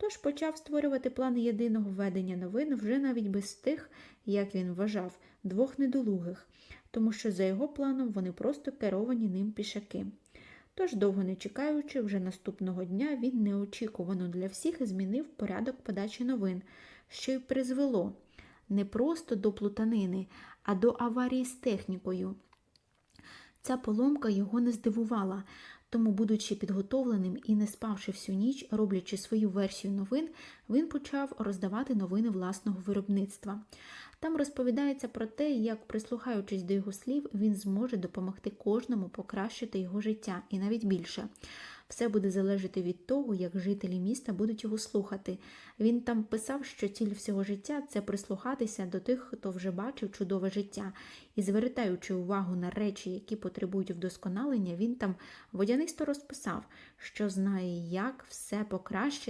Тож почав створювати план єдиного ведення новин вже навіть без тих, як він вважав, двох недолугих, тому що за його планом вони просто керовані ним пішаки. Тож, довго не чекаючи, вже наступного дня він неочікувано для всіх змінив порядок подачі новин, що й призвело не просто до плутанини, а до аварії з технікою. Ця поломка його не здивувала, тому, будучи підготовленим і не спавши всю ніч, роблячи свою версію новин, він почав роздавати новини власного виробництва. Там розповідається про те, як, прислухаючись до його слів, він зможе допомогти кожному покращити його життя і навіть більше. Все буде залежати від того, як жителі міста будуть його слухати. Він там писав, що ціль всього життя це прислухатися до тих, хто вже бачив чудове життя, і звертаючи увагу на речі, які потребують вдосконалення, він там водянисто розписав, що знає, як все покращити.